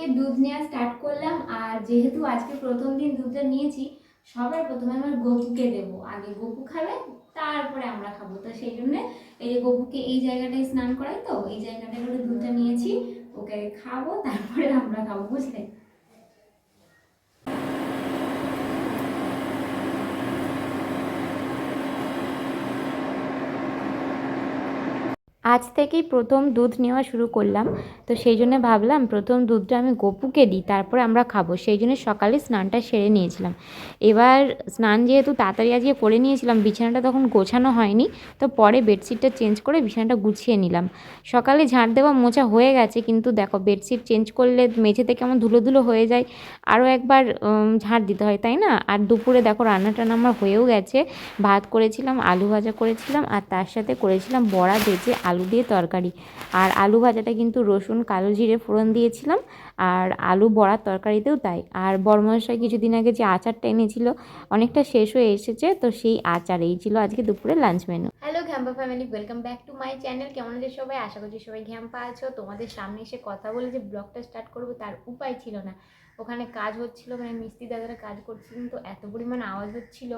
থেকে দুধ নেওয়া স্টার্ট করলাম, আর যেহেতু আজকে প্রথম দিন দুধটা নিয়েছি, সবার প্রথমে আমার গপুকে দেবো। আগে গপু খাবে, তারপরে আমরা খাব। তো সেই জন্য এই যে গপুকে এই জায়গাটায় স্নান করাই তো, এই জায়গাটায় করে দুধটা নিয়েছি, ওকে খাব, তারপরে আমরা খাব, বুঝলে? আজ থেকেই প্রথম দুধ নেওয়া শুরু করলাম। তো সেই জন্য ভাবলাম প্রথম দুধটা আমি গপুকে দিই, তারপরে আমরা খাব। সেই জন্য সকালে স্নানটা সেরে নিয়েছিলাম। এবার স্নান যেহেতু তাড়াতাড়ি আজকে করে নিয়েছিলাম, বিছানাটা তখন গোছানো হয়নি, তো পরে বেডশিটটা চেঞ্জ করে বিছানাটা গুছিয়ে নিলাম। সকালে ঝাড় দেওয়া মোছা হয়ে গেছে, কিন্তু দেখো বেডশিট চেঞ্জ করলে মেঝেতে কেমন ধুলো ধুলো হয়ে যায়, আরও একবার ঝাড় দিতে হয়, তাই না? আর দুপুরে দেখো রান্না টান্না আমার হয়েও গেছে। ভাত করেছিলাম, আলু ভাজা করেছিলাম, আর তার সাথে করেছিলাম বড়া ভেজে আলু দিয়ে তরকারি। আর আলু ভাজাটা কিন্তু রসুন, কালো জিরে ফোড়ন দিয়েছিলাম, আর আলু বড়ার তরকারিতেও তাই। আর বড়মশাই কিছুদিন আগে যে আচারটা এনেছিল, অনেকটা শেষ হয়ে এসেছে, তো সেই আচার, এই ছিল আজকে দুপুরে lunch menu. Hello ঘ্যাম্পা family, welcome back to my channel. কেমন আছে সবাই? আশা করছি সবাই ঘ্যাম্পা আছো। তোমাদের সামনে এসে কথা বলে যে ব্লগটা স্টার্ট করব, তার উপায় ছিল না। ওখানে কাজ হচ্ছিল মানে মিস্ত্রি দাদারা কাজ করছিলেন তো এত পরিমাণ আওয়াজ হচ্ছিল,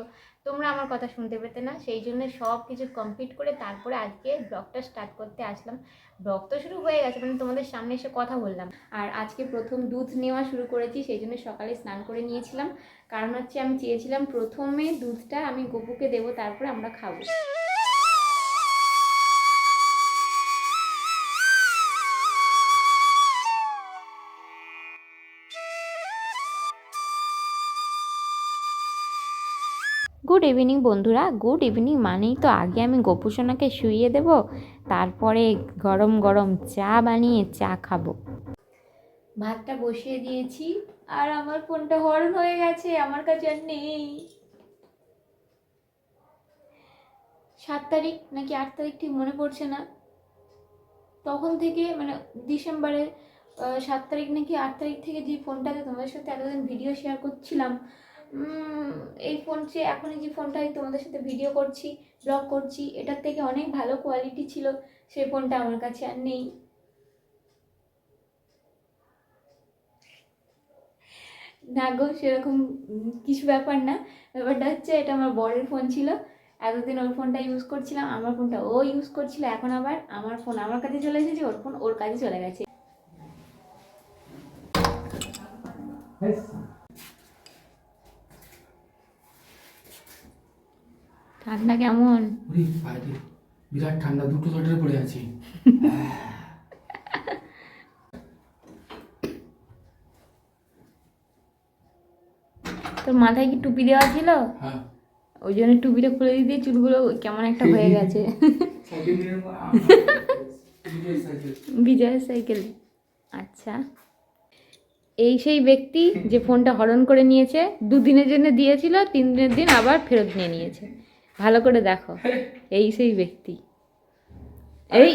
তোমরা আমার কথা শুনতে পেতে না। সেই জন্য সব কিছু কমপ্লিট করে তারপরে আজকে ব্লগটা স্টার্ট করতে আসলাম। ব্লগ তো শুরু হয়ে গেছে মানে তোমাদের সামনে এসে কথা বললাম। আর আজকে প্রথম দুধ নেওয়া শুরু করেছি, সেই জন্য সকালে স্নান করে নিয়েছিলাম। কারণ হচ্ছে আমি চেয়েছিলাম প্রথমে দুধটা আমি গপুকে দেবো, তারপরে আমরা খাব। গুড ইভিনিং বন্ধুরা। গুড ইভিনিং মানেই তো আগে আমি গোপুসোনাকে শুইয়ে দেব, তারপরে গরম গরম চা বানিয়ে চা খাব। ভাতটা বসিয়ে দিয়েছি, আর আমার ফোনটা হরন হয়ে গেছে, আমার কাছে আর নেই। সাত তারিখ নাকি আট তারিখ ঠিক মনে পড়ছে না। তখন থেকে মানে ডিসেম্বরের সাত তারিখ নাকি আট তারিখ থেকে যে ফোনটাতে তোমাদের সাথে এতদিন ভিডিও শেয়ার করছিলাম এই ফোন যে এখন এই যে ফোনটাই তোমাদের সাথে ভিডিও করছি ব্লগ করছি, এটার থেকে অনেক ভালো কোয়ালিটি ছিল সেই ফোনটা আমার কাছে আর নেই। না গো, সেরকম কিছু ব্যাপার না। ব্যাপারটা হচ্ছে, এটা আমার বরের ফোন ছিল। এতদিন ওর ফোনটা ইউজ করছিলাম, আমার ফোনটা ও ইউজ করছিল, এখন আবার আমার ফোন আমার কাছে চলে এসেছে, ওর ফোন ওর কাছে চলে গেছে। ঠান্ডা কেমন? বিরাট ঠান্ডা দুটো সোয়েটার পরে আছি। তোর মাথায় কি টুপি দেওয়া ছিল? হ্যাঁ। ওই জন্য টুপিটা খুলে দিয়ে চুলগুলো কেমন একটা হয়ে গেছে। বিজয়। বিজয়ের সাইকেল। আচ্ছা। এই সেই ব্যক্তি যে ফোনটা হরণ করে নিয়েছে দুদিনের জন্য দিয়েছিল তিন দিনের দিন আবার ফেরত নিয়ে নিয়েছে। ভালো করে দেখো। এই সেই ব্যক্তি। এই?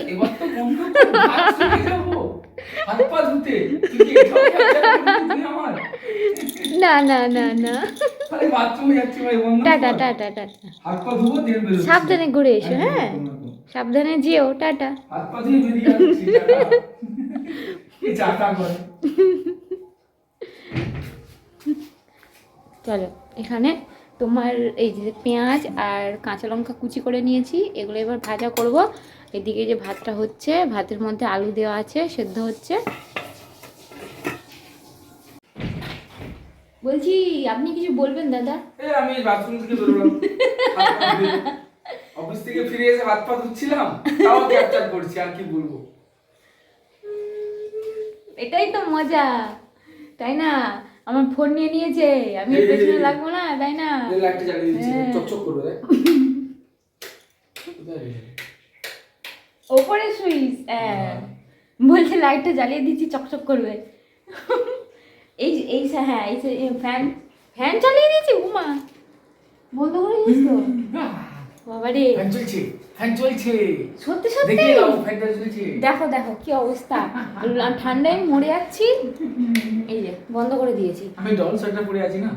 না না না না। Tata tata tata. সাবধানে ঘুরে এসো হ্যাঁ। সাবধানে যেও টাটা। চলো এখানে তোমার এই যে পেঁয়াজ আর কাঁচা লঙ্কা কুচি করে নিয়েছি এগুলো এবার ভাজা করব। এদিকে যে ভাতটা হচ্ছে ভাতের মধ্যে আলু দেওয়া আছে সেদ্ধ হচ্ছে। বলছি আপনি কিছু বলবেন দাদা? আমি বাথরুম থেকে বেরোলাম। অফিস থেকে ফিরে এসে হাত পা ধুচ্ছিলাম তাও ক্যাপচার করছি আর কি বলব? এটাই তো মজা তাই না? আমার ফোন নিয়ে নিয়েছে আমি পেছনে লাগবো না তাই না? লাইটটা জ্বালিয়ে দিচ্ছি হ্যাঁ। চকচক করবে। দেখ ওপরে সুইচ হ্যাঁ। বলছে লাইটটা জ্বালিয়ে দিচ্ছি চকচক করবে। এই এই হ্যাঁ এই ফ্যান ফ্যান চালিয়ে দিয়েছি উমা। বন্ধ করে দিস তো বাবা রে ফ্যান চলছে ফ্যান চলছে। সত্যি সত্যি? দেখিয়ে দাও ফ্যানটা চলছে। দেখো দেখো কি অবস্থা। ঠান্ডায় মরে যাচ্ছি। এই যে বন্ধ করে দিয়েছি। আমি ডল সোয়েটার পরে আছি না?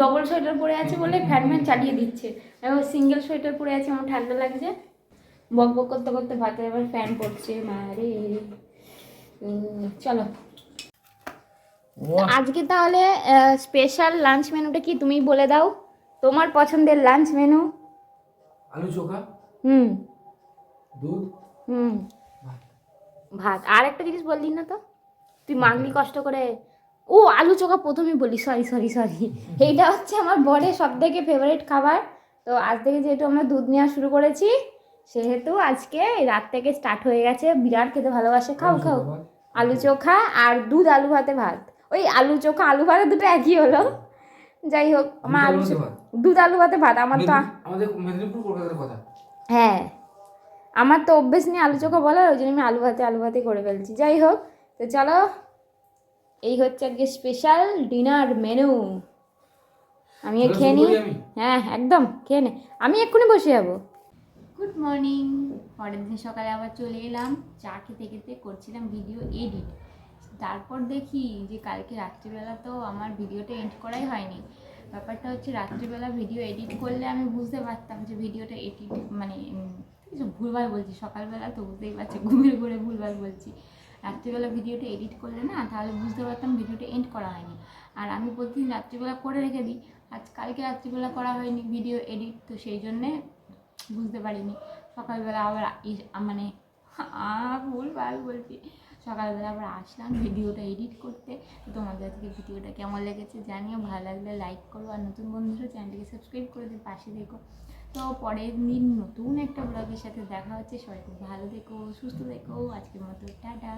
ডবল সোয়েটার পরে আছে বলে ফ্যান ফ্যান চালিয়ে দিচ্ছে। আমি সিঙ্গেল সোয়েটার পরে আছি আমার ঠান্ডা লাগছে। বক বক করতে করতে ভাতে এবার ফ্যান পড়ছে। মারে চলো। আজকে তাহলে স্পেশাল লাঞ্চ মেনুটা কি তুমি বলে দাও? তোমার পছন্দের লাঞ্চ মেনু আলু চোখা। হুম। দুধ? হুম। ভাত। আর একটা জিনিস বললি না তো? তুই মাগলি কষ্ট করে ও আলু চোখা প্রথমেই বলি। সরি সরি সরি এইটা হচ্ছে আমার বরের সব থেকে ফেভারিট খাবার। তো আজ থেকে যেহেতু আমরা দুধ নেওয়া শুরু করেছি সেহেতু আজকে রাত থেকে স্টার্ট হয়ে গেছে। বিরাট খেতে ভালোবাসে। খাও খাও। আলু চোখা আর দুধ আলু ভাতে ভাত। ওই আলু চোখা আলু ভাতে দুটো একই হলো। যাই হোক আমার আলু দুধ আলু ভাতে ভাত। আমার তো আমাদের মেদিনীপুর কলকাতার কথা। হ্যাঁ। আমার তো অভ্যেস নিয়ে আলু চোখা বলার ওই জন্য আমি আলু ভাতে আলু ভাতে করে ফেলছি। যাই হোক তো চলো এই হচ্ছে আজকে স্পেশাল ডিনার মেনু আমি খেয়ে নিই হ্যাঁ একদম খেয়ে নে। আমি এক্ষুনি বসে যাব। গুড মর্নিং পরের দিন সকালে আবার চলে এলাম। চা খেতে খেতে করছিলাম ভিডিও এডিট তারপর দেখি যে কালকে রাত্রিবেলা তো আমার ভিডিওটা এন্ড করাই হয়নি। ব্যাপারটা হচ্ছে রাত্রিবেলা ভিডিও এডিট করলে আমি বুঝতে পারতাম যে ভিডিওটা এডিট মানে কিছু ভুলভাল বলছি, সকালবেলা তো বুঝতেই পারছি, ঘুমের ঘুরে ভুলভাল বলছি। রাত্রিবেলা ভিডিওটা এডিট করলে না, তাহলে বুঝতে পারতাম ভিডিওটা এন্ড করা হয়নি। আর আমি প্রতিদিন রাত্রিবেলা করে রেখে দিই, আজ কালকে রাত্রিবেলা করা হয়নি ভিডিও এডিট তো সেই জন্যে বুঝতে পারিনি। সকালবেলা আবার মানে আ ভুল ভালো বলছি। সকালবেলা আবার আসলাম ভিডিওটা এডিট করতে। তোমাদের আজকে ভিডিওটা কেমন লেগেছে জানিও, ভালো লাগলে লাইক করো। আর নতুন বন্ধুরা, চ্যানেলটিকে সাবস্ক্রাইব করে দিয়ে পাশে দেখো তো পরের দিন নতুন একটা ব্লগের সাথে দেখা হচ্ছে। সবাই খুব ভালো দেখো সুস্থ দেখো আজকের মতো, টাটা।